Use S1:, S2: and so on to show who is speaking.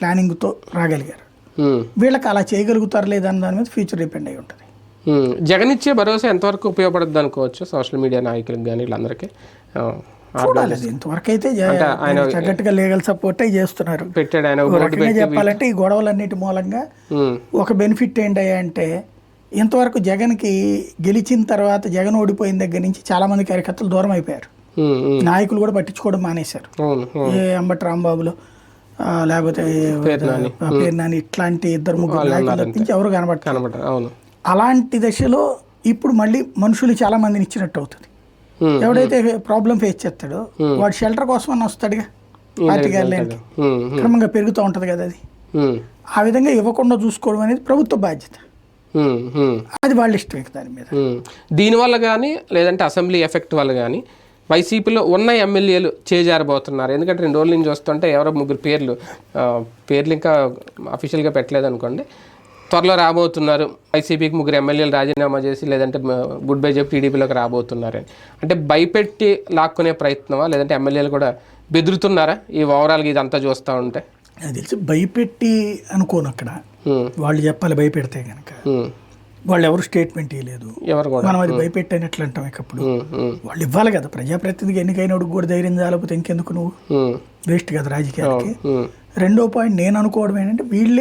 S1: ప్లానింగ్తో రాగలిగారు. వీళ్ళకి అలా చేయగలుగుతారు లేదన్న దాని మీద ఫ్యూచర్ డిపెండ్ అయి ఉంటుంది.
S2: జగన్ ఇచ్చే భరోసా ఎంతవరకు ఉపయోగపడుతుంది అనుకోవచ్చు సోషల్ మీడియా నాయకులకు కానీ వీళ్ళందరికీ
S1: చూడాలి అది ఇంతవరకు అయితే తగ్గట్టుగా లీగల్ సపోర్ట్ చేస్తున్నారు
S2: పెట్టాడు
S1: చెప్పాలంటే ఈ గొడవలన్నిటి మూలంగా. ఒక బెనిఫిట్ ఏంటయ్యా అంటే ఇంతవరకు జగన్కి గెలిచిన తర్వాత జగన్ ఓడిపోయిన దగ్గర నుంచి చాలా మంది కార్యకర్తలు దూరం అయిపోయారు. నాయకులు కూడా పట్టించుకోవడం మానేశారు. ఏ అంబటి రాంబాబులు లేకపోతే ఆ, పేరు నాని ఇట్లాంటి ఇద్దరు ముగ్గురు నాయకులు తప్పించి ఎవరు కనబడతారు
S2: అవును
S1: అలాంటి దశలో ఇప్పుడు మళ్ళీ మనుషులు చాలా మందిని ఇచ్చినట్టు అవుతుంది. ఎవడైతే ప్రాబ్లం ఫేస్ చేస్తాడో వాడు షెల్టర్ కోసం అని వస్తాడుగా
S2: ఉమ్. ఉమ్.
S1: క్రమంగా పెరుగుతూ ఉంటుంది కదా అది. ఆ విధంగా ఇవ్వకుండా చూసుకోవడం అనేది ప్రభుత్వ బాధ్యత. అది వాళ్ళ ఇష్టం దాని మీద.
S2: దీనివల్ల కానీ లేదంటే అసెంబ్లీ ఎఫెక్ట్ వల్ల కానీ వైసీపీలో ఉన్న ఎమ్మెల్యేలు చేజారబోతున్నారు. ఎందుకంటే రెండు రోజుల నుంచి వస్తుంటే ఎవరో ముగ్గురు పేర్లు పేర్లు ఇంకా అఫీషియల్గా పెట్టలేదు అనుకోండి త్వరలో రాబోతున్నారు. వైసీపీకి ముగ్గురు ఎమ్మెల్యేలు రాజీనామా చేసి లేదంటే గుడ్ బై చెప్పి టీడీపీలోకి రాబోతున్నారని. అంటే భయపెట్టి లాక్కునే ప్రయత్నమా? లేదంటే ఎమ్మెల్యేలు కూడా బెదురుతున్నారా? ఈ ఓవరాల్గా ఇదంతా చూస్తూ ఉంటే?
S1: నాకు తెలిసి భయపెట్టి అనుకోను అక్కడ. వాళ్ళు చెప్పాలి భయపెడితే కనుక. వాళ్ళు ఎవరు స్టేట్మెంట్ ఇవ్వలేదు మనం అది భయపెట్టినట్లు అంటాం ఇక అప్పుడు
S2: ఉమ్. ఉమ్.
S1: వాళ్ళు ఇవ్వాలి కదా ప్రజాప్రతినిధికి ఎన్నికైనప్పుడు కూడా ధైర్యం చాలకపోతే ఇంకెందుకు నువ్వు. వేస్ట్ కదా రాజకీయాలకి. రెండో పాయింట్ నేను అనుకోవడం ఏంటంటే వీళ్ళే